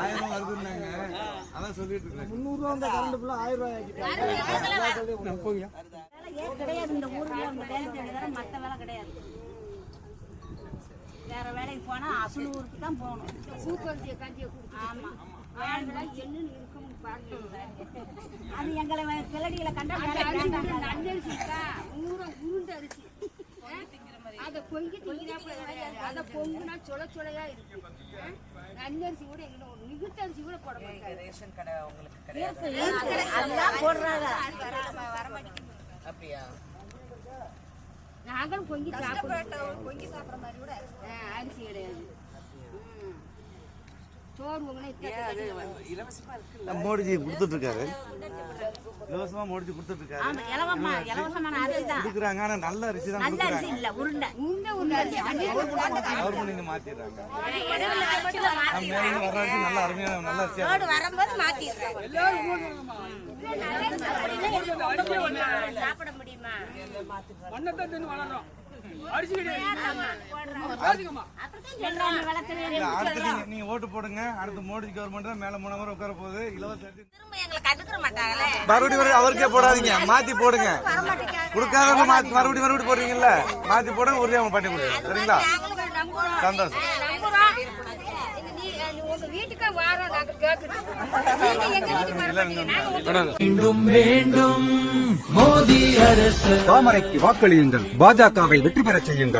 ஆயிரம் வருதுன்னாங்க. அதான் சொல்லிட்டு இருக்கேன். முந்நூறுரூவா அந்த கரண்ட் ஃபுல்லாக ஆயிரம் ரூபாய் கிடையாது. இந்த ஊர்ல இந்த வேலை தேடி மற்ற வேலை கிடையாது. வேற வேலைக்கு போனா அசல் ஊருக்கு தான் போகணும். சூப்பரிசியை கஞ்சியை குடிச்சு ஆமா. வேண்டாம் என்னன்னு இருக்கும் அது எங்களை கிளடிகளை கண்டா அந்த அரிசி இருக்கா? உருண்ட அரிசி. பொங்கி கிடையாது அதை பொங்குனா சுள சுளையா இருக்கு? நல்லரிசி கூட எங்க ஒரு நிகுத்த அரிசி கூட போட மாட்டாங்க ரேஷன் கடை உங்களுக்கு இருக்கு, இருக்கு. அதுதான் போடுறாங்க. அப்படியா? நாங்களும் பொங்கி சாப்பிடுறோம் பொங்கி சாப்பிடுற மாதிரி கூட அரிசி கிடையாது. ம். சோறு இலவசமா இருக்கு மோடிஜி கொடுத்துட்டு இருக்காரு. இலவசமா மோடிஜி கொடுத்துட்டு இருக்காரு கொடுக்குறாங்க ஆனா நல்ல அரிசி தான் நல்ல அரிசி இல்ல உருண்டை உருண்டை நல்ல அருமையான நல்ல. வரும்போது மாத்திடுறாங்க சாப்பிட முடியுமா எண்ணெய் அடுத்து நீங்க ஓட்டு போடுங்க அடுத்து மோடி கவர்மெண்ட் மேல மூணு முறை உட்கார போகுது இலவச மறுபடியும் மறுபடியும் அவருக்கே போடாதீங்க. மாத்தி போடுங்க. கொடுக்காதவங்க மறுபடியும் மறுபடியும் போடுறீங்கல்ல? மாத்தி போடுங்க உறுதியாக அவங்க பண்ணி கொடுங்க. சரிங்களா? சந்தோஷம். மீண்டும் வேண்டும் மோடி அரசு. தாமரைக்கு வாக்களியுங்கள். பாஜகவை வெற்றி பெறச் செய்யுங்கள்.